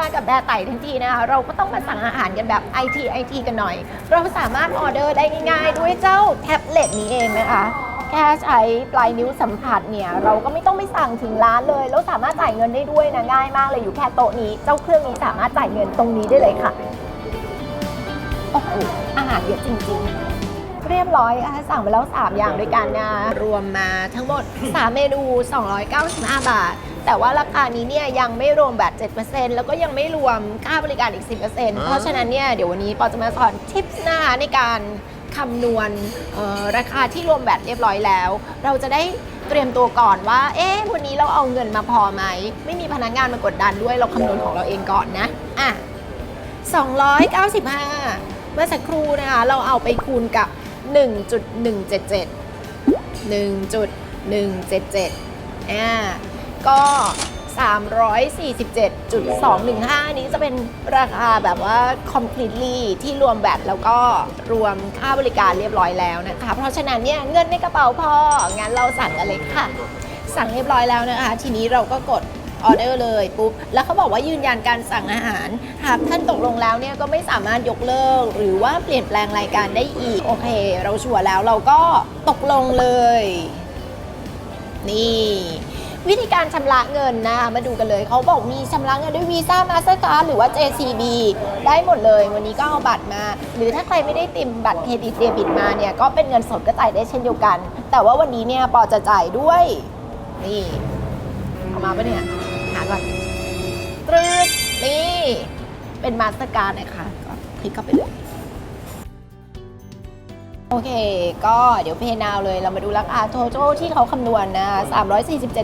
มากับแบร์ไต่ทันทีนะคะเราก็ต้องมาสั่งอาหารกันแบบ IT IT กันหน่อย เราสามารถออเดอร์ได้ง่ายๆ ด้วยเจ้าแท็บเล็ตนี้เองนะคะแค่ใช้ปลายนิ้วสัมผัสเนี่ย เราก็ไม่ต้องไปสั่งถึงร้านเลย แล้วสามารถจ่ายเงินได้ด้วยนะง่ายมากเลยอยู่แค่โต๊ะนี้ เจ้าเครื่องนี้สามารถจ่ายเงินตรงนี้ได้เลยค่ะโอ้โหอาหารเยอะจริงๆ เรียบร้อยอะสั่งไปแล้ว 3 อย่างด้วยกันนะรวมมาทั้งหมด 3 เมนู 295 บาท แต่ว่าราคานี้เนี่ยยังไม่รวมแบต7%แล้วก็ยังไม่รวมค่าบริการอีก 10%เพราะฉะนั้นเนี่ยเดี๋ยววันนี้ปอจะมาสอนทิปส์นะคะในการคำนวณเอ่อราคาที่รวมแบตเรียบร้อยแล้ว เราจะได้เตรียมตัวก่อนว่า เอ๊ะ วันนี้เราเอาเงินมาพอไหม ไม่มีพนักงานมากดดันด้วย เราคำนวณของเราเองก่อนนะ อะ 295 เมื่อสักครู่นะคะ เราเอาไปคูณกับ 1.177 1.177อ่าก็ 347.215 นี้จะเป็นราคาแบบว่า completely ที่รวมแบตแล้วก็รวมค่าบริการเรียบร้อยแล้วนะคะ เพราะฉะนั้นเนี่ยเงินในกระเป๋าพองั้นเราสั่งกันเลยค่ะ สั่งเรียบร้อยแล้วนะคะ ทีนี้เราก็กด ออเดอร์เลยปุ๊บแล้วเขาบอกว่ายืนยันการสั่งอาหาร หากท่านตกลงแล้วเนี่ยก็ไม่สามารถยกเลิก หรือว่าเปลี่ยนแปลงรายการได้อีก โอเค เราชัวร์แล้วเราก็ตกลงเลย นี่ วิธีการชำระเงินนะคะมาดูกันเลย เขาบอกมีชำระเงินด้วยวีซ่ามาสเตอร์การ์ดหรือว่า JCB ได้หมดเลย วันนี้ก็เอาบัตรมา หรือถ้าใครไม่ได้ติมบัตรเครดิตเดบิตมาเนี่ยก็เป็นเงินสดก็จ่ายได้เช่นเดียวกัน แต่ว่าวันนี้เนี่ยปอจะจ่ายด้วย นี่เอามาปะเนี่ย ก่อนตรึดนี่เป็นมาสเตอร์การ์ดนะคะก็คลิกเข้าไปเลย โอเค ก็เดี๋ยวเพย์นาวเลยเรามาดูราคา total ที่เขาคำนวณนะ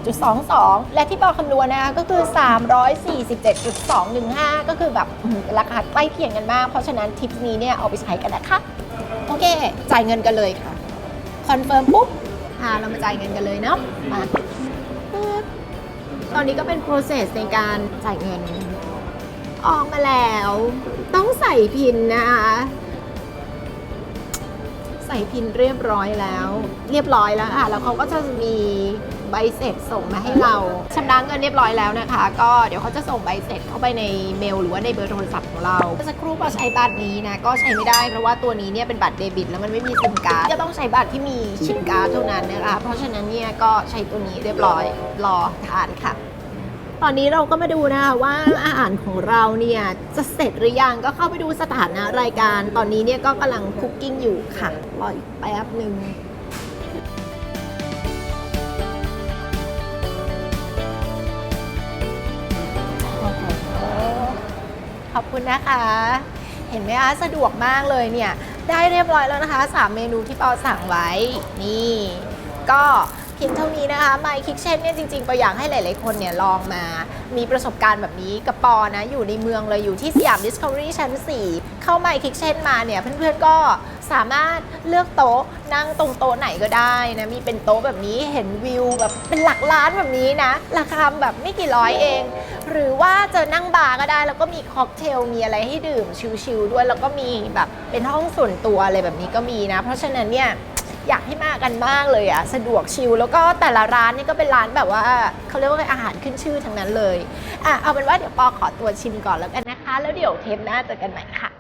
347.22 และที่ปอคำนวณนะคะก็คือ 347.215 ก็คือแบบอื้อหือราคาใกล้เคียงกันมาก เพราะฉะนั้นทิปนี้เนี่ยเอาไปใช้กันนะคะ โอเค จ่ายเงินกันเลยค่ะ คอนเฟิร์มปุ๊บอ่าเรามาจ่ายเงินกันเลยเนาะมา ตอนนี้ก็เป็น process ในการจ่ายเงิน ออกมาแล้ว ต้องใส่พินนะคะใส่พินเรียบร้อยแล้ว เรียบร้อยแล้วค่ะ แล้วเขาก็จะมี ใบเสร็จส่งมาให้เราชำระเงินเรียบร้อยแล้วนะคะ ก็เดี๋ยวเขาจะส่งใบเสร็จเข้าไปในเมลหรือว่าในเบอร์โทรศัพท์ของเราเมื่อสักครู่พอใช้บัตรนี้นะก็ใช้ไม่ได้เพราะว่าตัวนี้เนี่ยเป็นบัตรเดบิต แล้วมันไม่มีซิมการ์ดก็ต้องใช้บัตรที่มีชิปการ์ดเท่านั้นนะคะเพราะฉะนั้นเนี่ยก็ใช้ตัวนี้เรียบร้อยรอทานค่ะตอนนี้เราก็มาดูนะคะว่าอาหารของเราเนี่ยจะเสร็จหรือยังก็เข้าไปดูสถานะรายการ ตอนนี้เนี่ยก็กำลังคุกกิ้งอยู่ค่ะรออีกแป๊บหนึ่ง ขอบคุณนะคะ เห็นไหมคะสะดวกมากเลยเนี่ย ได้เรียบร้อยแล้วนะคะ 3 เมนูที่ปอสั่งไว้ นี่ ก็ เพียงเท่านี้นะคะ My Kitchen เนี่ยจริงๆปออยากให้หลายๆคนเนี่ยลองมา มีประสบการณ์แบบนี้กับปอนะ อยู่ในเมืองเลยอยู่ที่สยาม Discovery ชั้น 4 เข้า My Kitchen มาเนี่ยเพื่อนๆก็สามารถเลือกโต๊ะนั่งตรงโต๊ะไหนก็ได้นะมีเป็นโต๊ะแบบนี้เห็นวิวแบบเป็นหลักล้านแบบนี้นะ ราคาแบบไม่กี่ร้อยเอง หรือว่าจะนั่งบาร์ก็ได้ แล้วก็มีค็อกเทลมีอะไรให้ดื่มชิลๆด้วย แล้วก็มีแบบเป็นห้องส่วนตัวอะไรแบบนี้ก็มีนะ เพราะฉะนั้นเนี่ย อยากให้มากันมากเลยอะสะดวกชิลแล้วก็แต่ละร้านนี่ก็เป็นร้านแบบว่าเขาเรียกว่าอาหารขึ้นชื่อทั้งนั้นเลยอะเอาเป็นว่าเดี๋ยวปอขอตัวชิมก่อนแล้วกันนะคะ แล้วเดี๋ยวเทปหน้าเจอกันใหม่ค่ะ